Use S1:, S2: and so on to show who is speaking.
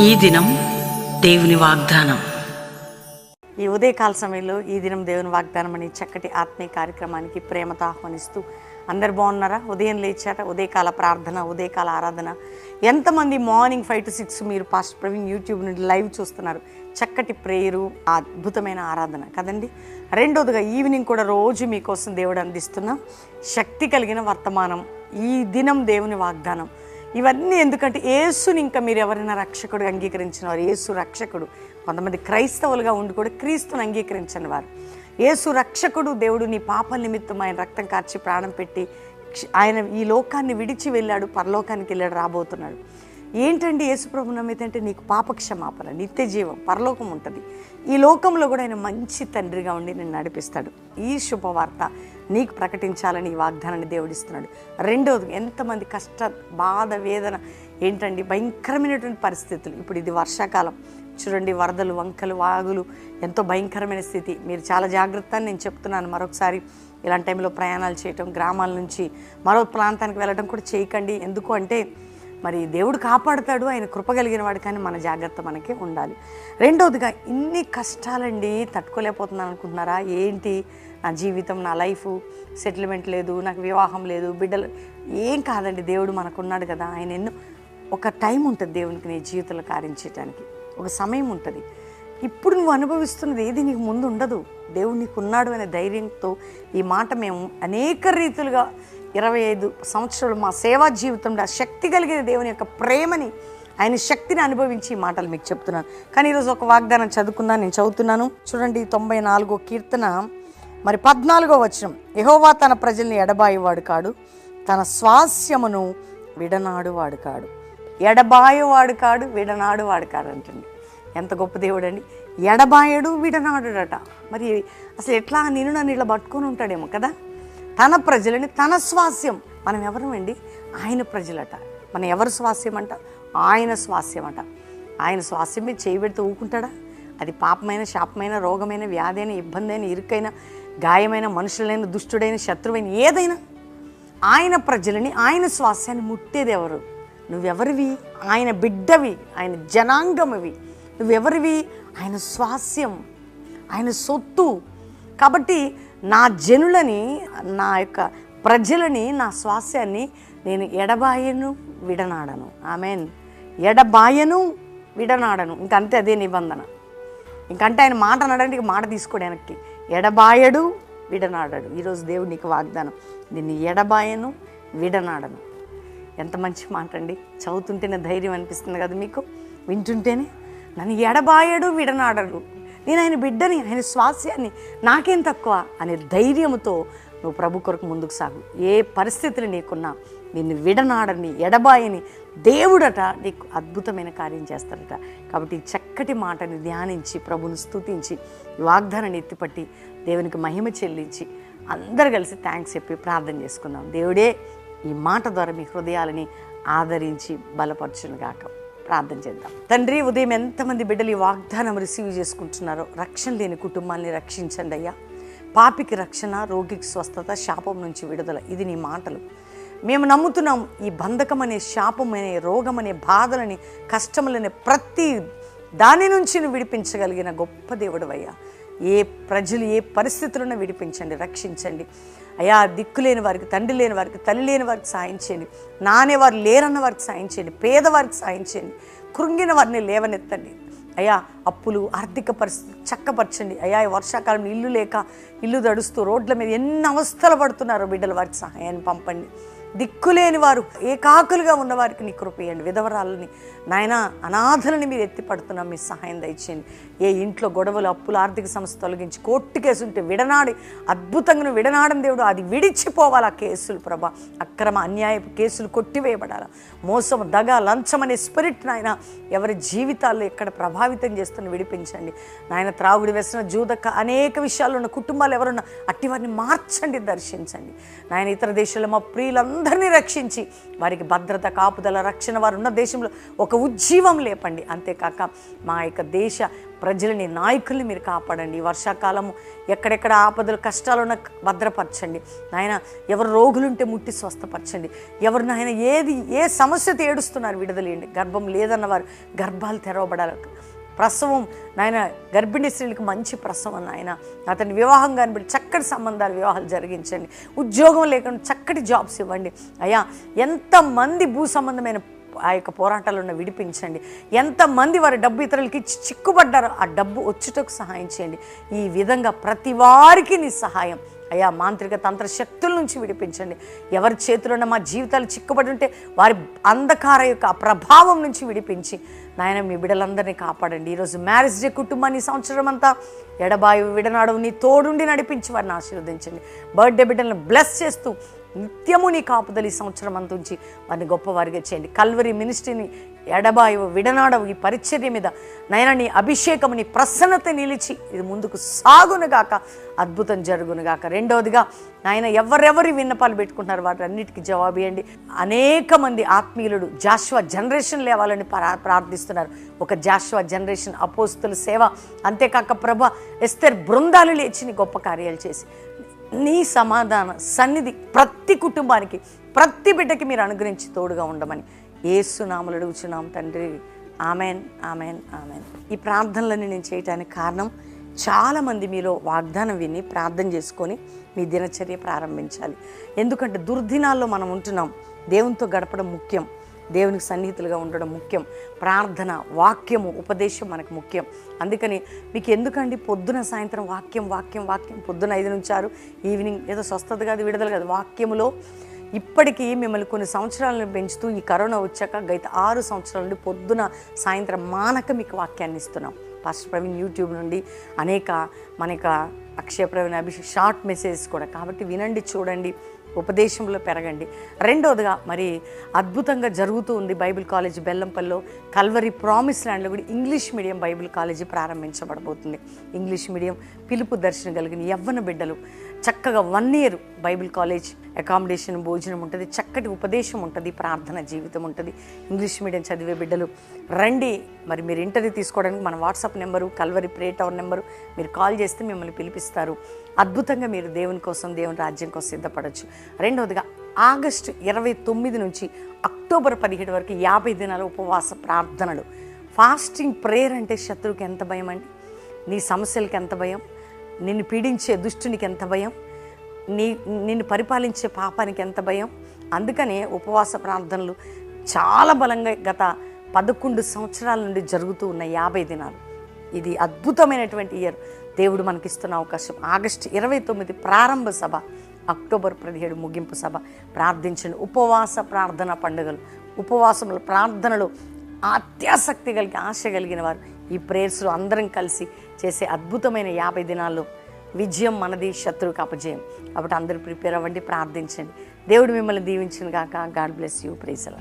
S1: ఈ దినం దేవుని వాగ్దానం.
S2: ఈ ఉదయకాల సమయంలో ఈ దినం దేవుని వాగ్దానం అనే చక్కటి ఆత్మీయ కార్యక్రమానికి ప్రేమతో ఆహ్వానిస్తూ అందరు బాగున్నారా? ఉదయం లేచారా? ఉదయకాల ప్రార్థన ఉదయకాల ఆరాధన. ఎంతమంది మార్నింగ్ ఫైవ్ టు సిక్స్ మీరు పాస్ట్ ప్రవీణ్ యూట్యూబ్ నుండి లైవ్ చూస్తున్నారు. చక్కటి ప్రేయరు అద్భుతమైన ఆరాధన కదండి? రెండోదిగా ఈవినింగ్ కూడా రోజు మీకోసం దేవుడు అందిస్తున్న శక్తి కలిగిన వర్తమానం ఈ దినం దేవుని వాగ్దానం. ఇవన్నీ ఎందుకంటే యేసుని ఇంకా మీరు ఎవరైనా రక్షకుడు అంగీకరించిన వారు యేసు రక్షకుడు. కొంతమంది క్రైస్తవులుగా ఉండి కూడా క్రీస్తుని అంగీకరించిన వారు. యేసు రక్షకుడు దేవుడు నీ పాప నిమిత్తం ఆయన రక్తం కార్చి ప్రాణం పెట్టి ఆయన ఈ లోకాన్ని విడిచి వెళ్ళాడు పరలోకానికి వెళ్ళాడు రాబోతున్నాడు. ఏంటండి యేసుప్రభు నమ్మితే నీకు పాపక్షమాపణ నిత్య జీవం పరలోకం ఉంటుంది. ఈ లోకంలో కూడా ఆయన మంచి తండ్రిగా ఉండి నేను నడిపిస్తాడు. ఈ శుభవార్త నీకు ప్రకటించాలని ఈ వాగ్దానాన్ని దేవుడిస్తున్నాడు రెండవది ఎంతమంది కష్ట బాధ వేదన ఏంటండి భయంకరమైనటువంటి పరిస్థితులు. ఇప్పుడు ఇది వర్షాకాలం. చూడండి వరదలు వంకలు వాగులు ఎంతో భయంకరమైన స్థితి. మీరు చాలా జాగ్రత్త అని నేను చెప్తున్నాను. మరొకసారి ఇలాంటి టైంలో ప్రయాణాలు చేయటం గ్రామాల నుంచి మరో ప్రాంతానికి వెళ్ళడం కూడా చేయకండి. ఎందుకు అంటే మరి దేవుడు కాపాడుతాడు ఆయన కృపగలిగిన వాడు కానీ మన జాగ్రత్త మనకే ఉండాలి. రెండవదిగా ఇన్ని కష్టాలండి తట్టుకోలేకపోతున్నాను అనుకుంటున్నారా? ఏంటి? నా జీవితం నా లైఫ్ సెటిల్మెంట్ లేదు నాకు వివాహం లేదు బిడ్డలు ఏం కాదండి దేవుడు మనకున్నాడు కదా. ఆయన ఎన్నో ఒక టైం ఉంటుంది దేవునికి నీ జీవితంలో కార్యం ఒక సమయం ఉంటుంది. ఇప్పుడు నువ్వు అనుభవిస్తున్నది ఏది నీకు ముందు ఉండదు. దేవుడు నీకున్నాడు అనే ధైర్యంతో ఈ మాట మేము అనేక రీతులుగా ఇరవై ఐదు సంవత్సరాలు మా సేవా జీవితంలో ఆ శక్తి కలిగిన దేవుని యొక్క ప్రేమని ఆయన శక్తిని అనుభవించి ఈ మాటలు మీకు చెప్తున్నాను. కానీ ఈరోజు ఒక వాగ్దానం చదువుకుందా నేను చదువుతున్నాను. చూడండి తొంభై నాలుగో కీర్తన మరి పద్నాలుగో వచనం. యహోవా తన ప్రజల్ని ఎడబాయేవాడు కాడు తన స్వాస్యమును విడనాడు వాడు కాడు. ఎడబాయేవాడు కాడు విడనాడు వాడు కాడు అంటండి ఎంత గొప్ప దేవుడు అండి ఎడబాయడు విడనాడుడట. మరి అసలు ఎట్లా నేను నన్ను ఇలా పట్టుకొని ఉంటాడేమో కదా? తన ప్రజలని తన స్వాస్యం. మనం ఎవరమండి ఆయన ప్రజలట. మనం ఎవరు స్వాస్యం అంట ఆయన స్వాస్యం అంట ఆయన స్వాస్యం మీద చేయబెడితే ఊకుంటాడా? అది పాపమైన శాపమైన రోగమైన వ్యాధి అయిన ఇబ్బంది అయిన ఇరుకైన గాయమైన మనుషులైన దుష్టుడైన శత్రువైన ఏదైనా. ఆయన ప్రజలని ఆయన స్వాస్యాన్ని ముట్టేది ఎవరు? నువ్వెవరివి? ఆయన బిడ్డవి. ఆయన జనాంగమవి. నువ్వెవరివి? ఆయన స్వాస్యం. ఆయన సొత్తు. కాబట్టి నా జనులని నా యొక్క ప్రజలని నా స్వాస్యాన్ని నేను ఎడబాయను విడనాడను. ఆమెన్. ఎడబాయను విడనాడను. ఇంకంతే అదే నిబంధన. ఇంకంటే ఆయన మాట అనడానికి మాట తీసుకోడు వెనక్కి ఎడబాయడు విడనాడడు. ఈరోజు దేవుడు నీకు వాగ్దానం. దీన్ని ఎడబాయను విడనాడను. ఎంత మంచి మాట అండి. చదువుతుంటేనే ధైర్యం అనిపిస్తుంది కదా మీకు? వింటుంటేనే నన్ను ఎడబాయడు విడనాడడు నేను ఆయన బిడ్డని ఆయన స్వాస్యాన్ని నాకేం తక్కువ అనే ధైర్యంతో నువ్వు ప్రభు కొరకు ముందుకు సాగు. ఏ పరిస్థితులు నీకున్నా నిన్ను విడనాడని ఎడబాయని దేవుడట నీకు అద్భుతమైన కార్యం చేస్తాడట. కాబట్టి ఈ చక్కటి మాటని ధ్యానించి ప్రభుని స్తుతించి వాగ్దానాన్ని ఎత్తిపట్టి దేవునికి మహిమ చెల్లించి అందరు కలిసి థ్యాంక్స్ చెప్పి ప్రార్థన చేసుకుందాం. దేవుడే ఈ మాట ద్వారా మీ హృదయాలని ఆదరించి బలపరచునుగాక. ప్రార్థన చేద్దాం. తండ్రి ఉదయం ఎంతమంది బిడ్డలు ఈ వాగ్దానం రిసీవ్ చేసుకుంటున్నారో రక్షణ లేని కుటుంబాన్ని రక్షించండి అయ్యా. పాపికి రక్షణ రోగికి స్వస్థత శాపం నుంచి విడుదల. ఇది నీ మాటలు. మేము నమ్ముతున్నాం ఈ బంధకం అనే శాపం అనే రోగం అనే బాధలని కష్టములనే ప్రతి దాని నుంచి విడిపించగలిగిన గొప్ప దేవుడు అయ్యా. ఏ ప్రజలు ఏ పరిస్థితులను విడిపించండి రక్షించండి. అయా దిక్కు లేని వారికి తండ్రి లేని వారికి తల్లి లేని వారికి సాయం చేయండి. నానే వారు లేరన్న వారికి సాయం చేయండి. పేదవారికి సాయం చేయండి. కృంగిన వారిని లేవనెత్తండి. అయ్యా అప్పులు ఆర్థిక పరిస్థితి చక్కపరచండి. అయ్యా ఈ వర్షాకాలంలో ఇల్లు లేక ఇల్లు దడుస్తూ రోడ్ల మీద ఎన్ని అవస్థలు పడుతున్నారో బిడ్డల వారికి సహాయాన్ని పంపండి. దిక్కులేని వారు ఏకాకులుగా ఉన్నవారికి నీ కృపయండి విధవరాలని నాయన అనాథలని మీరు ఎత్తిపడుతున్నా మీ సహాయం దయచేయండి. ఏ ఇంట్లో గొడవలు అప్పులు ఆర్థిక సంస్థ తొలగించి కోర్టు కేసు ఉంటే విడనాడి అద్భుతంగా విడనాడని దేవుడు అది విడిచిపోవాలి ఆ కేసులు ప్రభా. అక్రమ అన్యాయపు కేసులు కొట్టివేయబడాలి. మోసం దగ లంచం అనే స్పిరిట్ నాయన ఎవరి జీవితాల్లో ఎక్కడ ప్రభావితం చేస్తున్న విడిపించండి. నాయన త్రాగుడి వ్యసన జూదక అనేక విషయాల్లో ఉన్న కుటుంబాలు ఎవరున్నా అట్టి వారిని మార్చండి దర్శించండి. నాయన ఇతర దేశాల్లో మా ప్రియులందరూ అందరినీ రక్షించి వారికి భద్రత కాపుదల రక్షణ వారు ఉన్న దేశంలో ఒక ఉజ్జీవం లేపండి. అంతేకాక మా యొక్క దేశ ప్రజలని నాయకుల్ని మీరు కాపాడండి. వర్షాకాలము ఎక్కడెక్కడ ఆపదలు కష్టాలు ఉన్న భద్రపరచండి. నాయన ఎవరు రోగులుంటే ముట్టి స్వస్థపరచండి. ఎవరు నాయన ఏది ఏ సమస్యతో ఏడుస్తున్నారు విడుదలేయండి గర్భం లేదన్న వారు గర్భాలు తెరవబడాలి. ప్రసవం నాయన గర్భిణీ స్త్రీలకు మంచి ప్రసవం నాయన. అతని వివాహం కనిపెట్టి చక్కటి సంబంధాలు వివాహాలు జరిగించండి. ఉద్యోగం లేకుండా చక్కటి జాబ్స్ ఇవ్వండి. అయ్యా ఎంతమంది భూ సంబంధమైన ఆ యొక్క పోరాటాలను విడిపించండి. ఎంతమంది వారి డబ్బు ఇతరులకి చిక్కుపడ్డారో ఆ డబ్బు వచ్చుటకు సహాయం చేయండి. ఈ విధంగా ప్రతి వారికి నీ సహాయం. అయ్యా మాంత్రిక తంత్ర శక్తుల నుంచి విడిపించండి. ఎవరి చేతిలో ఉన్న మా జీవితాలు చిక్కుబడి ఉంటే వారి అంధకార యొక్క ప్రభావం నుంచి విడిపించి నాయన మీ బిడ్డలందరినీ కాపాడండి. ఈరోజు మ్యారేజ్ డే కుటుంబాన్ని సంవత్సరం అంతా ఎడబాయి విడనాడవు నీ తోడుండి నడిపించి వారిని ఆశీర్వదించండి. బర్త్డే బిడ్డలను బ్లెస్ చేస్తూ నిత్యము నీ కాపుదలు ఈ సంవత్సరం అంత ఉంచి వారిని గొప్పవారిగా చేయండి. కల్వరి మినిస్ట్రీని ఎడబాయవు విడనాడవు ఈ పరిచర్య మీద నైనా నీ అభిషేకము నీ ప్రసన్నత నిలిచి ఇది ముందుకు సాగునుగాక అద్భుతం జరుగునుగాక. రెండవదిగా నాయన ఎవరెవరి విన్నపాలు పెట్టుకుంటున్నారు వాటి అన్నిటికీ జవాబు ఇవ్వండి. అనేక మంది ఆత్మీయులు జాషువా జనరేషన్ లేవాలని ప్రా- ప్రార్థిస్తున్నారు. ఒక జాషువా జనరేషన్ అపోస్తుల సేవ. అంతేకాక ప్రభ ఎస్తేర్ బృందాలు లేచి నీ గొప్ప కార్యాలు చేసి నీ సమాధాన సన్నిధి ప్రతి కుటుంబానికి ప్రతి బిడ్డకి మీరు అనుగ్రహించి తోడుగా ఉండమని ఏసునామలు అడుగుచున్నాం తండ్రి. Amen amen amen. ఈ ప్రార్థనలన్నీ నేను చేయటానికి కారణం చాలామంది మీలో వాగ్దానం విని ప్రార్థన చేసుకొని మీ దినచర్య ప్రారంభించాలి. ఎందుకంటే దుర్దినాల్లో మనం ఉంటున్నాం. దేవునితో గడపడం ముఖ్యం. దేవునికి సన్నిహితులుగా ఉండడం ముఖ్యం. ప్రార్థన వాక్యము ఉపదేశం మనకు ముఖ్యం. అందుకని మీకు ఎందుకండి పొద్దున సాయంత్రం వాక్యం వాక్యం వాక్యం పొద్దున ఐదు నుంచి ఆరు ఈవినింగ్ ఏదో స్వస్థత కాదు విడుదల కాదు. వాక్యములో ఇప్పటికీ మిమ్మల్ని కొన్ని సంవత్సరాలను పెంచుతూ ఈ కరోనా వచ్చాక గత ఆరు సంవత్సరాల నుండి పొద్దున సాయంత్రం మానక మీకు వాక్యాన్ని ఇస్తున్నాం. పాస్టర్ ప్రవీణ్ యూట్యూబ్ నుండి అనేక మనక అక్షయ ప్రవీణ్ అభిషేక్ షార్ట్ మెసేజెస్ కూడా. కాబట్టి వినండి చూడండి. ఉపదేశంలో పెరగండి. రెండోదిగా మరి అద్భుతంగా జరుగుతూ ఉంది బైబిల్ కాలేజ్ బెల్లంపల్లిలో కల్వరి ప్రామిస్ ల్యాండ్లో కూడా ఇంగ్లీష్ మీడియం బైబిల్ కాలేజీ ప్రారంభించబడబోతుంది. ఇంగ్లీష్ మీడియం పిలుపు దర్శనం కలిగిన యవ్వన బిడ్డలు చక్కగా one year Bible college accommodation భోజనం ఉంటుంది చక్కటి ఉపదేశం ఉంటుంది ప్రార్థన జీవితం ఉంటుంది. ఇంగ్లీష్ మీడియం చదివే బిడ్డలు రండి. మరి మీరు ఇంటర్వ్యూ తీసుకోవడానికి మన WhatsApp number Calvary prayer tower number మీరు కాల్ చేస్తే మిమ్మల్ని పిలిపిస్తారు. అద్భుతంగా మీరు దేవుని కోసం దేవుని రాజ్యం కోసం సిద్ధపడవచ్చు రెండవదిగా ఆగస్టు ఇరవై తొమ్మిది నుంచి అక్టోబర్ పదిహేడు వరకు యాభై దినాల ఉపవాస ప్రార్థనలు. ఫాస్టింగ్ ప్రేయర్ అంటే శత్రువుకి ఎంత భయం అండి? నీ సమస్యలకి ఎంత భయం? నిన్ను పీడించే దుష్టునికి ఎంత భయం? నీ నిన్ను పరిపాలించే పాపానికి ఎంత భయం? అందుకనే ఉపవాస ప్రార్థనలు చాలా బలంగా గత పదకొండు సంవత్సరాల నుండి జరుగుతూ ఉన్న యాభై దినాలు. ఇది అద్భుతమైనటువంటి ఇయర్. దేవుడు మనకిస్తున్న అవకాశం. ఆగస్టు ఇరవై తొమ్మిది ప్రారంభ సభ అక్టోబర్ పదిహేడు ముగింపు సభ. ప్రార్థించండి. ఉపవాస ప్రార్థన పండుగలు ఉపవాసములు ప్రార్థనలు అత్యాసక్తి కలిగి ఆశ కలిగిన వారు. ఈ ప్రేయర్స్లో అందరం కలిసి చేసే అద్భుతమైన యాభై దినాల్లో విజయం మనది శత్రువుకి అపజయం. కాబట్టి అందరూ ప్రిపేర్ అవ్వండి ప్రార్థించండి. దేవుడు మిమ్మల్ని దీవించిన గాక. God bless you. ప్రేసలా